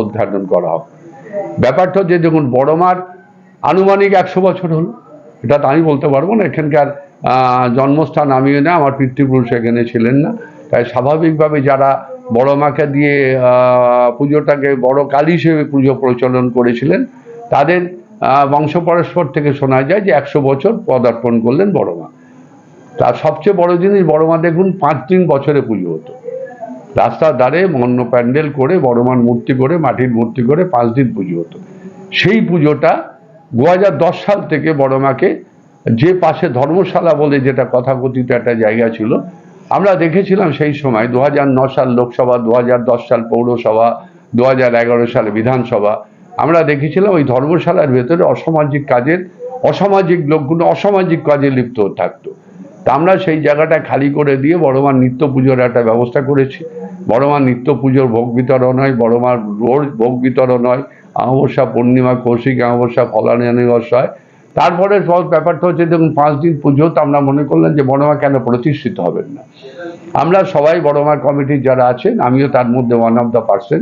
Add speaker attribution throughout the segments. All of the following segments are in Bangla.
Speaker 1: শ্রদ্ধার্জন করা হবে। ব্যাপারটা হচ্ছে দেখুন, বড় মার আনুমানিক একশো বছর হলো। এটা তো আমি বলতে পারব না, এখানকার জন্মস্থান আমিও না, আমার পিতৃপুরুষ এখানে ছিলেন না। তাই স্বাভাবিকভাবে যারা বড় মাকে দিয়ে পুজোটাকে বড় কালী হিসেবে পুজো প্রচলন করেছিলেন, তাদের বংশ পরস্পর থেকে শোনা যায় যে একশো বছর পদার্পণ করলেন বড় মা। তার সবচেয়ে বড় জিনিস, বড় মা দেখুন, পাঁচ দিন বছরে পুজো হতো। রাস্তার ধারে অন্য প্যান্ডেল করে বড়মান মূর্তি করে, মাটির মূর্তি করে পাঁচ দিন পুজো হতো। সেই পুজোটা দু দশ সাল থেকে বড় মাকে যে পাশে ধর্মশালা বলে যেটা কথাকথিত একটা জায়গা ছিল, আমরা দেখেছিলাম সেই সময় দু সাল লোকসভা, দু সাল পৌরসভা, দু সালে বিধানসভা, আমরা দেখেছিলাম ওই ধর্মশালার ভেতরে অসামাজিক কাজের, অসামাজিক লোকগুলো অসামাজিক কাজে লিপ্ত থাকতো। তা আমরা সেই জায়গাটা খালি করে দিয়ে বড়মার নিত্য পুজোর একটা ব্যবস্থা করেছি। বড়মার নিত্য পুজোর ভোগ বিতরণ হয়, বড়মার রোজ ভোগ বিতরণ হয়, অমাবস্যা পূর্ণিমা, কৌশিক অমাবস্যা, ফলানি অমাবস্যা হয়। তারপরে সব ব্যাপারটা হচ্ছে দেখুন, পাঁচ দিন পুজো তো আমরা মনে করলাম যে বড়মা কেন প্রতিষ্ঠিত হবেন না। আমরা সবাই বড়মার কমিটির যারা আছেন, আমিও তার মধ্যে ওয়ান অফ দ্য পার্সন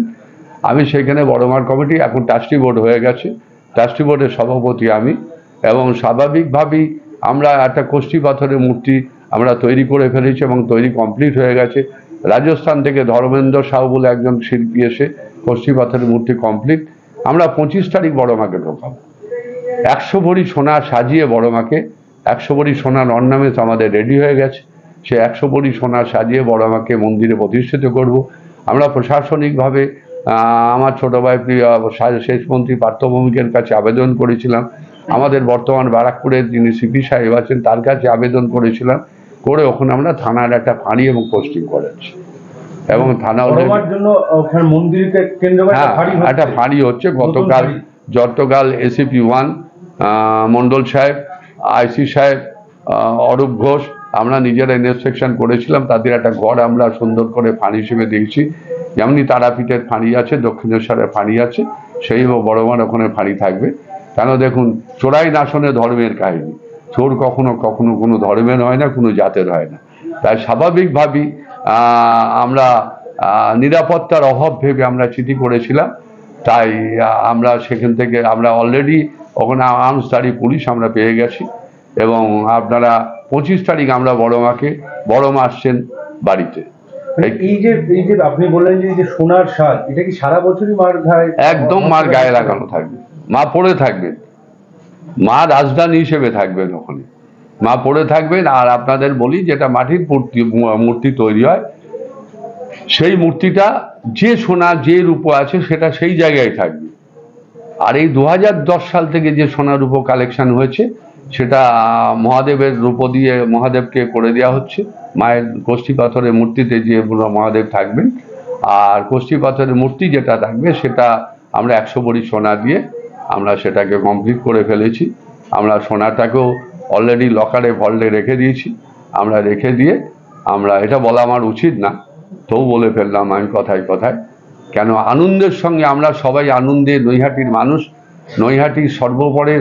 Speaker 1: আমি সেখানে বড়মার কমিটি, এখন ট্রাস্টি বোর্ড হয়ে গেছে। ট্রাস্টি বোর্ডের সভাপতি আমি। এবং স্বাভাবিকভাবেই আমরা একটা কোষ্ঠী পাথরের মূর্তি আমরা তৈরি করে ফেলেছি এবং তৈরি কমপ্লিট হয়ে গেছে। রাজস্থান থেকে ধর্মেন্দ্র সাহু বলে একজন শিল্পী এসে কোষ্ঠী পাথরের মূর্তি কমপ্লিট আমরা পঁচিশ তারিখ বড় মাকে ঢোকাবো। একশো ভরি সোনা সাজিয়ে বড় মাকে, একশো ভরি সোনার অর্নামেন্টস আমাদের রেডি হয়ে গেছে। সে একশো ভরি সোনা সাজিয়ে বড় মাকে মন্দিরে প্রতিষ্ঠিত করব। আমরা প্রশাসনিকভাবে আমার ছোট ভাই প্রিয় শেষ মন্ত্রী পার্থভৌমিকের কাছে আবেদন করেছিলাম। আমাদের বর্তমান ব্যারাকপুরের যিনি সিপি সাহেব আছেন তার কাছে আবেদন করেছিলাম করে ওখানে আমরা থানার একটা ফাঁড়ি এবং পোস্টিং করেছি এবং থানা
Speaker 2: করে
Speaker 1: হ্যাঁ
Speaker 2: একটা ফাঁড়ি হচ্ছে।
Speaker 1: গতকাল
Speaker 2: ফাঁড়ি।
Speaker 1: গতকাল এসিপি ওয়ান মন্ডল সাহেব আইসি সাহেব অরূপ ঘোষ আমরা নিজেরা ইনস্পেকশন করেছিলাম তাদের একটা ঘর আমরা সুন্দর করে ফাঁড়ি হিসেবে দিয়েছি যেমনি তারাপীঠের ফাঁড়ি আছে দক্ষিণেশ্বরের ফাঁড়ি আছে সেই বড়মার ওখানে ফাঁড়ি থাকবে কেন দেখুন চোরাই নাশনে ধর্মের কাহিনী। চোর কখনো কখনো কোনো ধর্মের হয় না কোনো জাতের হয় না। তাই স্বাভাবিকভাবেই আমরা নিরাপত্তার অভাব ভেবে আমরা চিঠি করেছিলাম। তাই আমরা সেখান থেকে আমরা অলরেডি ওখানে আর্মসদারি পুলিশ আমরা পেয়ে গেছি। এবং আপনারা পঁচিশ তারিখ আমরা বড় মাকে বড় মা আসছেন বাড়িতে। এই
Speaker 2: যে এই যে আপনি বললেন যে সোনার সাজ এটা কি সারা বছরই মার গায়ে
Speaker 1: একদম মার গায়ে লাগানো থাকবে। মা পড়ে থাকবেন। মা রাজধানী হিসেবে থাকবেন ওখানে। মা পড়ে থাকবেন আর আপনাদের বলি যেটা মাটির মূর্তি তৈরি হয়, সেই মূর্তিটা যে সোনা, যে রূপ আছে সেটা সেই জায়গায় থাকবে। আর এই দু হাজার দশ সাল থেকে যে সোনা রূপ কালেকশন হয়েছে, সেটা মহাদেবের রূপ দিয়ে মহাদেবকে করে দেওয়া হচ্ছে। মায়ের কোষ্ঠী পাথরের মূর্তিতে যে মহাদেব থাকবেন। আর কোষ্ঠী পাথরের মূর্তি যেটা থাকবে সেটা আমরা একশো বড়ি সোনা দিয়ে আমরা সেটাকে কমপ্লিট করে ফেলেছি। আমরা সোনাটাকেও অলরেডি লকারে ভল্টে রেখে দিয়েছি। আমরা রেখে দিয়ে আমরা, এটা বলা আমার উচিত না, তবু বলে ফেললাম আমি কথায় কথায়, কেন আনন্দের সঙ্গে আমরা সবাই আনন্দে নৈহাটির মানুষ নৈহাটি সর্বোপরে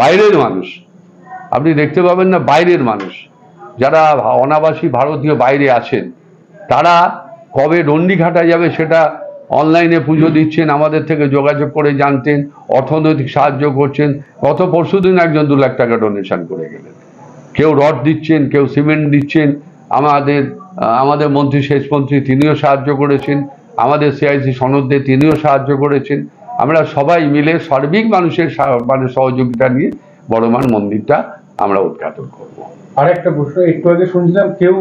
Speaker 1: বাইরের মানুষ। আপনি দেখতে পাবেন না বাইরের মানুষ। যারা অনাবাসী ভারতীয় বাইরে আছেন, তারা কবে ডন্ডিঘাটা যাবে সেটা অনলাইনে পুজো দিচ্ছেন, আমাদের থেকে যোগাযোগ করে জানতেন, অর্থনৈতিক সাহায্য করছেন। গত পরশুদিন একজন দু লাখ টাকা ডোনেশন করে গেলেন। কেউ রড দিচ্ছেন, কেউ সিমেন্ট দিচ্ছেন। আমাদের আমাদের মন্ত্রী শেষ মন্ত্রী তিনিও সাহায্য করেছেন। আমাদের সিআইসি সনদে তিনিও সাহায্য করেছেন। আমরা সবাই মিলে সার্বিক মানুষের মানে সহযোগিতা নিয়ে বড়মান মন্দিরটা আমরা উদ্ঘাটন করব।
Speaker 2: আর একটা প্রশ্ন, একটু আগে শুনছিলাম কেউ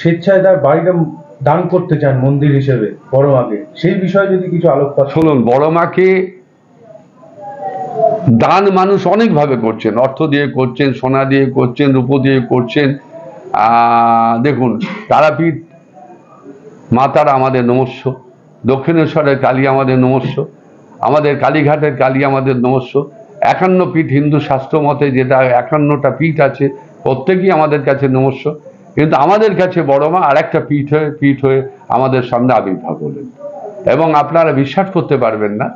Speaker 2: স্বেচ্ছায় তার বাড়িটা দান করতে চান মন্দির হিসেবে, বড় মাকে। সেই বিষয়ে যদি কিছু আলোকপাত
Speaker 1: শুনুন, বড় মাকে দান মানুষ অনেকভাবে করছেন। অর্থ দিয়ে করছেন, সোনা দিয়ে করছেন, রূপো দিয়ে করছেন। দেখুন, তারাপীঠ মাতারা আমাদের নমস্য। দক্ষিণেশ্বরের কালী আমাদের নমস্য। আমাদের কালীঘাটের কালী আমাদের নমস্য। একান্ন পীঠ হিন্দু শাস্ত্র মতে যেটা একান্নটা পীঠ আছে, প্রত্যেকেই আমাদের কাছে নমস্য। কিন্তু আমাদের কাছে বড় মা আর একটা পীঠ হয়ে পীঠ হয়ে আমাদের সামনে আবির্ভাব হলেন। এবং আপনারা বিশ্বাস করতে পারবেন না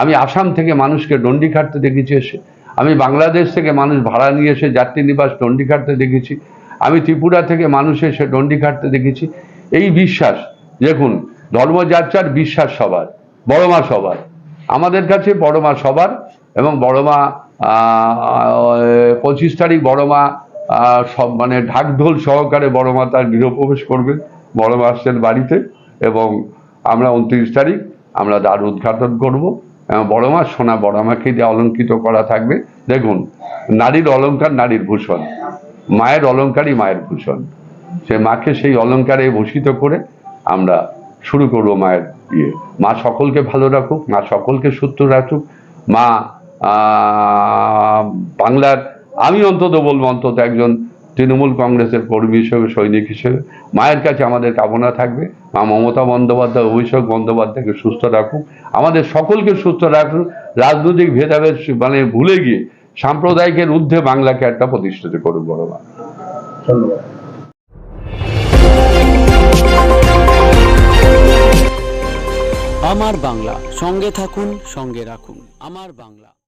Speaker 1: আমি আসাম থেকে মানুষকে ডন্ডি খাটতে দেখেছি এসে আমি বাংলাদেশ থেকে মানুষ ভাড়া নিয়ে এসে যাত্রী নিবাস ডন্ডি খাটতে দেখেছি আমি ত্রিপুরা থেকে মানুষ এসে ডন্ডি খাটতে দেখেছি। এই বিশ্বাস দেখুন ধর্মযাত্রার বিশ্বাস সবার বড় মা সবার। আমাদের কাছে বড় মা সবার এবং বড় মা পঁচিশ তারিখ বড় মা আহ, সব মানে ঢাকঢোল সহকারে বড় মা তার গৃহপ্রবেশ করবেন বড় মা আসছেন বাড়িতে এবং আমরা উনত্রিশ তারিখ আমরা দ্বার উদ্ঘাটন করব। বড় মা, সোনা বড় মাকে দিয়ে অলঙ্কৃত করা থাকবে। দেখুন, নারীর অলংকার নারীর ভূষণ। মায়ের অলংকারই মায়ের ভূষণ। সে মাকে সেই অলংকারে ভূষিত করে আমরা শুরু করব মায়ের ইয়ে। মা সকলকে ভালো রাখুক, মা সকলকে সুস্থ রাখুক। মা বাংলার আমি অন্তত বলব অন্তত একজন তৃণমূল কংগ্রেসের কর্মী হিসেবে সৈনিক হিসেবে। মায়ের কাছে আমাদের কামনা থাকবে। মা মমতা বন্দ্যোপাধ্যায় অভিষেক বন্দ্যোপাধ্যায়কে সুস্থ রাখুক। আমাদের সকলকে সুস্থ রাখুক রাজনৈতিক ভেদাভেদ মানে ভুলে গিয়ে সাম্প্রদায়িকের ঊর্ধ্বে বাংলাকে একটা প্রতিষ্ঠিত করুক বড় মা।
Speaker 2: ধন্যবাদ।
Speaker 3: আমার বাংলা সঙ্গে থাকুন সঙ্গে রাখুন। আমার বাংলা।